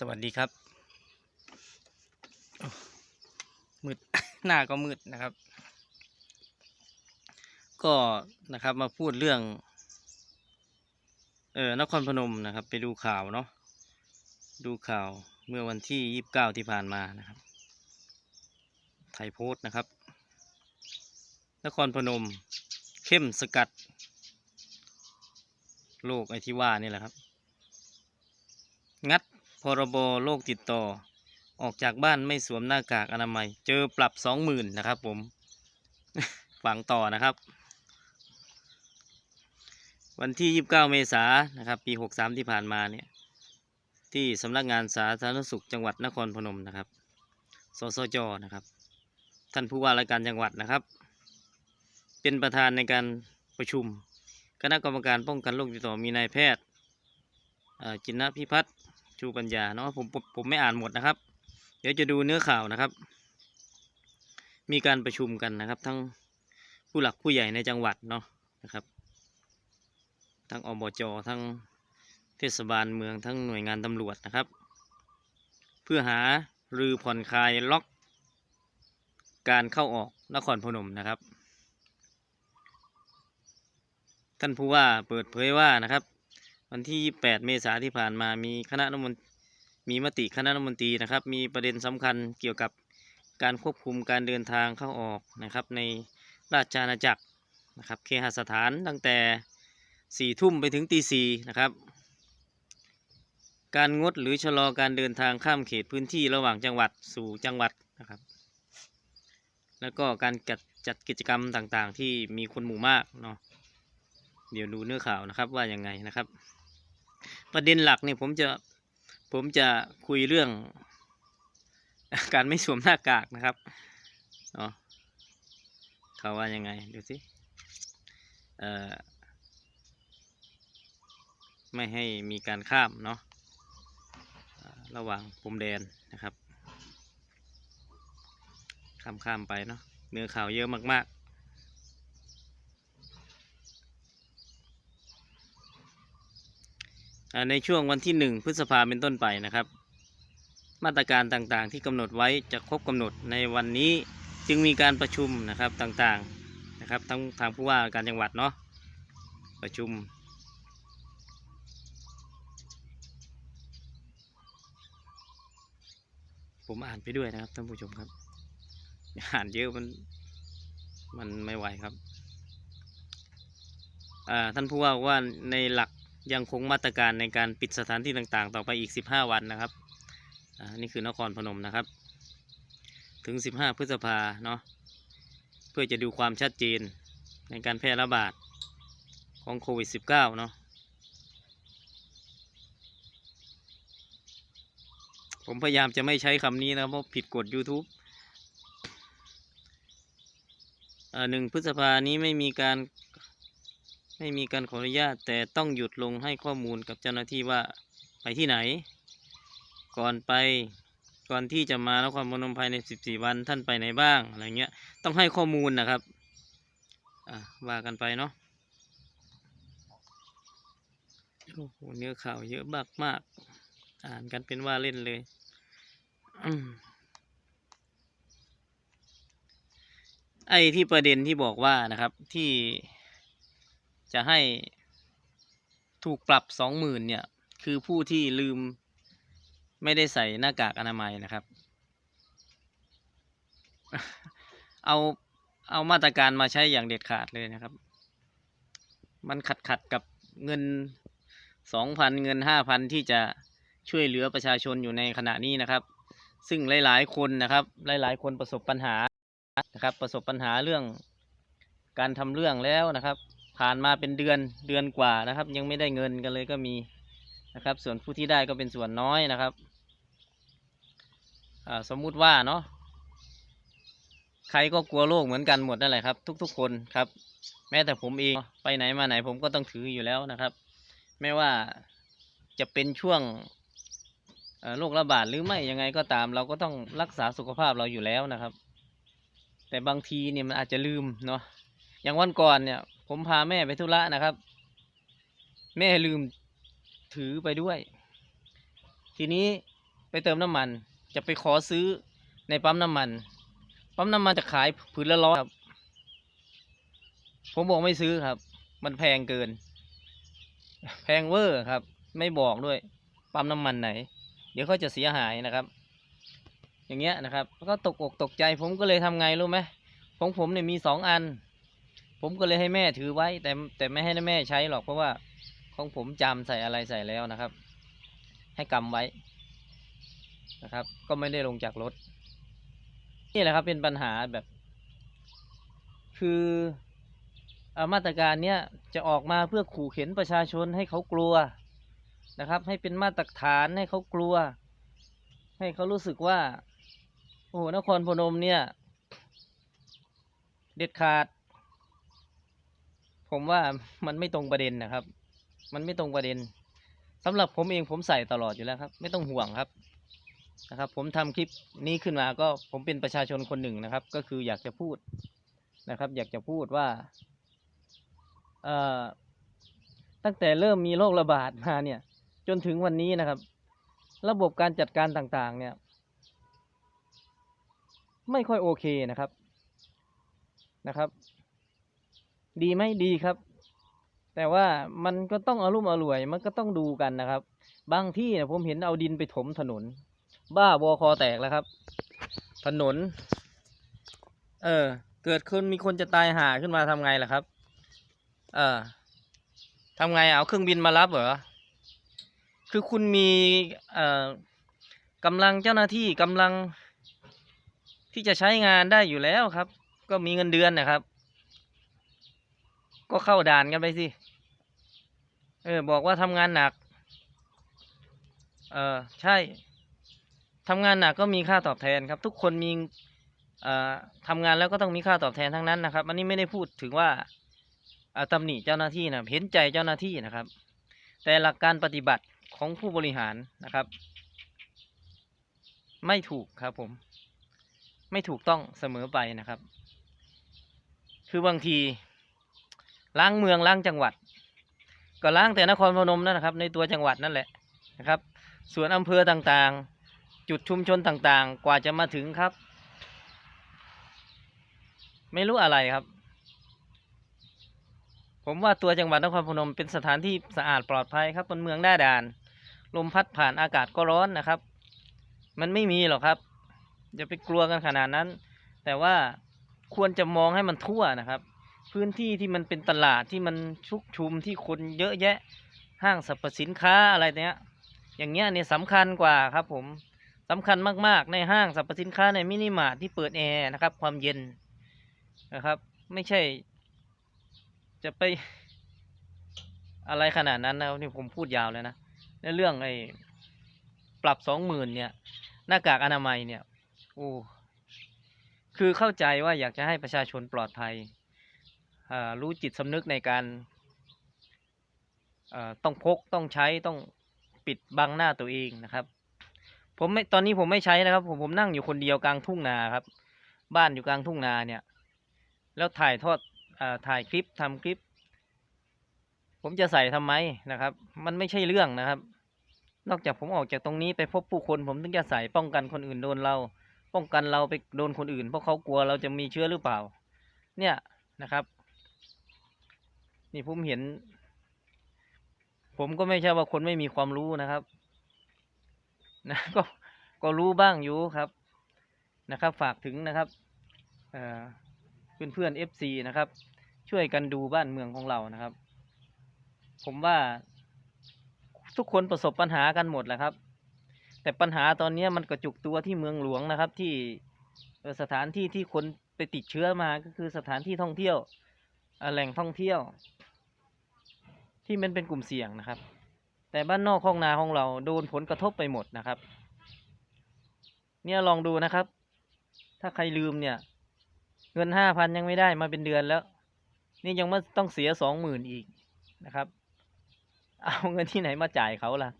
สวัสดีครับ มืด หน้าก็มืดนะครับ ก็นะครับมาพูดเรื่อง เออนครพนมนะครับ ไปดูข่าวเนาะดูข่าวเมื่อวันที่ยี่สิบเก้าที่ผ่านมานะครับ ไทยโพสต์นะครับ นครพนม เข้มสกัดโรคไอที่ว่านี่แหละครับ งัด พรบโรคติดต่อ ออกจากบ้านไม่สวมหน้ากากอนามัย เจอปรับสองหมื่นนะครับผมฝังต่อนะครับ วันที่ 29 เมษายนนะครับ ปี 63 ที่ผ่านมาเนี่ยที่สำนักงานสาธารณสุขจังหวัดนครพนมนะครับ สสจ นะครับ ท่านผู้ว่าราชการจังหวัดนะครับ เป็นประธานในการประชุม คณะกรรมการป้องกันโรคติดต่อมีนายแพทย์จินนพิพัฒน์ ชูปัญญาเนาะผมผมผมไม่อ่านหมดนะครับ เดี๋ยวจะดูเนื้อข่าวนะครับ มีการประชุมกันนะครับ ทั้งผู้หลักผู้ใหญ่ในจังหวัดเนาะนะครับ ทั้งอบจทั้งเทศบาลเมืองทั้งหน่วยงานตำรวจนะครับ เพื่อหารือผ่อนคลายล็อกการเข้าออกนครพนมนะครับ ท่านผู้ว่าเปิดเผยว่านะครับ วันที่ 28 เมษายนที่ผ่านมามีคณะรัฐมนตรีมีมติคณะรัฐมนตรีนะครับ มีประเด็นสำคัญเกี่ยวกับการควบคุมการเดินทางเข้าออกนะครับ ในราชอาณาจักรนะครับเคหสถานตั้งแต่ 4 ทุ่มไปถึงตีสี่นะครับ การงดหรือชะลอการเดินทางข้ามเขตพื้นที่ระหว่างจังหวัดสู่จังหวัดนะครับ แล้วก็การจัดจัดกิจกรรมต่างๆ ที่มีคนหมู่มากเนาะเดี๋ยวดูเนื้อข่าวนะครับว่ายังไงนะครับ ประเด็นหลักเนี่ยผมจะผมจะคุยเรื่อง การไม่สวมหน้ากากนะครับเนาะเขาว่ายังไงดูสิเอ่อไม่ให้มีการข้ามเนาะระหว่างพรมแดนนะครับ ข้ามข้ามไปเนาะเนื้อข่าวเยอะมาก ๆ อ่า ในช่วงวันที่หนึ่งพฤษภาเป็นต้นไปนะครับ มาตรการต่างๆ ที่กำหนดไว้จะครบกำหนดในวันนี้จึงมีการประชุมนะครับต่างๆนะครับทั้งทางผู้ว่าการจังหวัดเนาะประชุมผมอ่านไปด้วยนะครับท่านผู้ชมครับ อ่านเยอะมันมันไม่ไหวครับท่านผู้ว่าว่าในหลัก ยังคงมาตรการในการปิดสถานที่ต่างๆ ต่อไปอีก 15 วันนะครับอ่านี่คือนครพนมนะครับ ถึง 15 พฤษภาเนาะเพื่อจะดูความชัดเจนในการแพร่ระบาดของโควิด -19 เนาะผมพยายามจะไม่ใช้คำนี้นะเพราะผิดกฎ YouTube อ่าหนึ่งพฤษภานี้ไม่มีการ ไม่มีการขออนุญาตแต่ต้องหยุดลงให้ข้อมูลกับเจ้าหน้าที่ว่าไปที่ไหน ก่อนไปก่อนที่จะมานครพนมภายใน 14 วันท่านไปไหนบ้างอะไรเงี้ยต้องให้ข้อมูลนะครับอะว่ากันไปเนาะโอ้โหเนื้อข่าวเยอะมากมากอ่านกันเป็นว่าเล่นเลยอไอ้ที่ประเด็นที่บอกว่านะครับที่ จะให้ถูกปรับสองหมื่นเนี่ย คือผู้ที่ลืมไม่ได้ใส่หน้ากากอนามัยนะครับ เอาเอามาตรการมาใช้อย่างเด็ดขาดเลยนะครับ มันขัดขัดกับเงินสองพันเงินห้าพันที่จะช่วยเหลือประชาชนอยู่ในขณะนี้นะครับ ซึ่งหลาย ๆ คนนะครับ หลาย ๆ คนประสบปัญหานะครับ ประสบปัญหาเรื่องการทำเรื่องแล้วนะครับ ผ่านมาเป็นเดือนเดือนกว่านะครับ ยังไม่ได้เงินกันเลยก็มีนะครับ ส่วนผู้ที่ได้ก็เป็นส่วนน้อยนะครับสมมุติว่าเนาะใครก็กลัวโรคเหมือนกันหมดนั่นแหละครับ ทุกๆคนครับ แม้แต่ผมเองไปไหนมาไหนผมก็ต้องถืออยู่แล้วนะครับ ไม่ว่าจะเป็นช่วงโรคระบาดหรือไม่ยังไงก็ตาม เราก็ต้องรักษาสุขภาพเราอยู่แล้วนะครับ แต่บางทีเนี่ยมันอาจจะลืมเนาะอย่างวันก่อนเนี่ย ผมพาแม่ไปธุระนะครับ แม่ลืมถือไปด้วย ทีนี้ไปเติมน้ำมัน จะไปขอซื้อในปั๊มน้ำมัน ปั๊มน้ำมันจะขายผืนละร้อยครับ ผมบอกไม่ซื้อครับ มันแพงเกิน แพงเวอร์ครับ ไม่บอกด้วย ปั๊มน้ำมันไหน เดี๋ยวเขาจะเสียหายนะครับ อย่างเงี้ยนะครับ ก็ตกอกตกใจ ผมก็เลยทำไงรู้ไหมของผมเนี่ยมีสองอัน ผมก็เลยให้แม่ถือไว้ แต่แต่ไม่ให้แม่ใช้หรอกเพราะว่าของผมจำใส่อะไรใส่แล้วนะครับ ให้กำไว้นะครับ ก็ไม่ได้ลงจากรถ นี่แหละครับเป็นปัญหาแบบ คือเอ่อมาตรการเนี้ยจะออกมาเพื่อขู่เข็นประชาชนให้เขากลัวนะครับ ให้เป็นมาตรฐานให้เขากลัว ให้เขารู้สึกว่า โอ้โหนครพนมเนี่ย เด็ดขาด ผมว่ามันไม่ตรงประเด็นนะครับ มันไม่ตรงประเด็นสำหรับผมเองผมใส่ตลอดอยู่แล้วครับ ไม่ต้องห่วงครับนะครับ ผมทำคลิปนี้ขึ้นมาก็ผมเป็นประชาชนคนหนึ่งนะครับ ก็คืออยากจะพูดนะครับ อยากจะพูดว่าเอ่อตั้งแต่เริ่มมีโรคระบาดมาเนี่ย จนถึงวันนี้นะครับ ระบบการจัดการต่างๆ เนี่ย ไม่ค่อยโอเคนะครับนะครับ ดีไหมดีครับ แต่ว่ามันก็ต้องอารุ่มอร่วย มันก็ต้องดูกันนะครับ บางที่เนี่ยผมเห็นเอาดินไปถมถนน บ้าบอคอแตกแล้วครับ ถนน เออ เกิดคนมีคนจะตายหาขึ้นมาทำไงล่ะครับ เออทำไงเอาเครื่องบินมารับเหรอ คือคุณมีเอ่อกำลังเจ้าหน้าที่กำลังที่จะใช้งานได้อยู่แล้วครับ ก็มีเงินเดือนนะครับ ก็เข้าด่านกันไปสิ เออ บอกว่าทำงานหนัก เออใช่ทำงานหนักก็มีค่าตอบแทนครับ ทุกคนมีเอ่อทำงานแล้วก็ต้องมีค่าตอบแทนทั้งนั้นนะครับ อันนี้ไม่ได้พูดถึงว่าอ่าตำหนิเจ้าหน้าที่นะเห็นใจเจ้าหน้าที่นะครับ แต่หลักการปฏิบัติของผู้บริหารนะครับ ไม่ถูกครับผม ไม่ถูกต้องเสมอไปนะครับ คือบางที ล้างเมืองล้างจังหวัด ก็ล้างแต่นครพนมนั่นนะครับ ในตัวจังหวัดนั่นแหละนะครับ ส่วนอำเภอต่างๆ จุดชุมชนต่างๆ กว่าจะมาถึงครับ ไม่รู้อะไรครับ ผมว่าตัวจังหวัดนครพนมเป็นสถานที่สะอาดปลอดภัยครับบนเมืองหน้าด่าน ลมพัดผ่านอากาศก็ร้อนนะครับ มันไม่มีหรอกครับอย่าไปกลัวกันขนาดนั้น แต่ว่าควรจะมองให้มันทั่วนะครับ พื้นที่ที่มันเป็นตลาดที่มันชุกชุมที่คนเยอะแยะห้างสรรพสินค้าอะไรเนี้ย อย่างเงี้ยเนี่ยสำคัญกว่าครับผมสำคัญมากๆ ในห้างสรรพสินค้าในมินิมาร์ทที่เปิดแอร์นะครับ ความเย็นนะครับ ไม่ใช่ จะไปอะไรขนาดนั้นนะนี่ผมพูดยาวเลยนะในเรื่องไอ้ปรับสองหมื่นเนี่ย หน้ากากอนามัยเนี่ยโอ้คือเข้าใจว่าอยากจะให้ประชาชนปลอดภัย รู้จิตสำนึกในการต้องพกต้องใช้ต้องปิดบังหน้าตัวเองนะครับผมไม่ตอนนี้ผมไม่ใช้นะครับ ผมผมนั่งอยู่คนเดียวกลางทุ่งนาครับ บ้านอยู่กลางทุ่งนาเนี่ย แล้วถ่ายทอดอถ่ายคลิปทำคลิป ผมจะใส่ทำไมนะครับ มันไม่ใช่เรื่องนะครับ นอกจากผมออกจากตรงนี้ไปพบผู้คน ผมถึงจะใส่ป้องกันคนอื่นโดนเรา ป้องกันเราไปโดนคนอื่น เพราะเขากลัวเราจะมีเชื้อหรือเปล่า เนี่ยนะครับ นี่ผมเห็น ผมก็ไม่ใช่ว่าคนไม่มีความรู้นะครับ นะก็ก็รู้บ้างอยู่ครับนะครับ ฝากถึงนะครับเพื่อนเพื่อนเอฟซีนะครับ ช่วยกันดูบ้านเมืองของเรานะครับ ผมว่าทุกคนประสบปัญหากันหมดแหละครับ แต่ปัญหาตอนนี้มันกระจุกตัวที่เมืองหลวงนะครับ ที่สถานที่ที่คนไปติดเชื้อมาก็คือสถานที่ท่องเที่ยวแหล่งท่องเที่ยว ที่มันเป็นกลุ่มเสี่ยงนะครับ แต่บ้านนอกห้องนาของเราโดนผลกระทบไปหมดนะครับ เนี่ยลองดูนะครับ ถ้าใครลืมเนี่ย เงินห้าพันยังไม่ได้มาเป็นเดือนแล้ว นี่ยังมาต้องเสียสองหมื่นอีกนะครับ เอาเงินที่ไหนมาจ่ายเขาล่ะ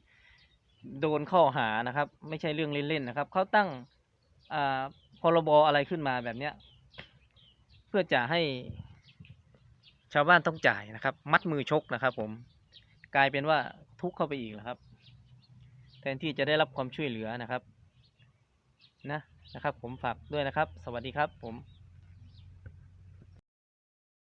โดนข้อหานะครับ ไม่ใช่เรื่องเล่นๆนะครับเขาตั้งอ่าพรบอะไรขึ้นมาแบบเนี้ย เพื่อจะให้ ชาวบ้านต้องจ่ายนะครับ มัดมือชกนะครับ ผมกลายเป็นว่าทุกข์เข้าไปอีกแล้วครับ แทนที่จะได้รับความช่วยเหลือนะครับ นะนะครับ ผมฝากด้วยนะครับ สวัสดีครับ ผม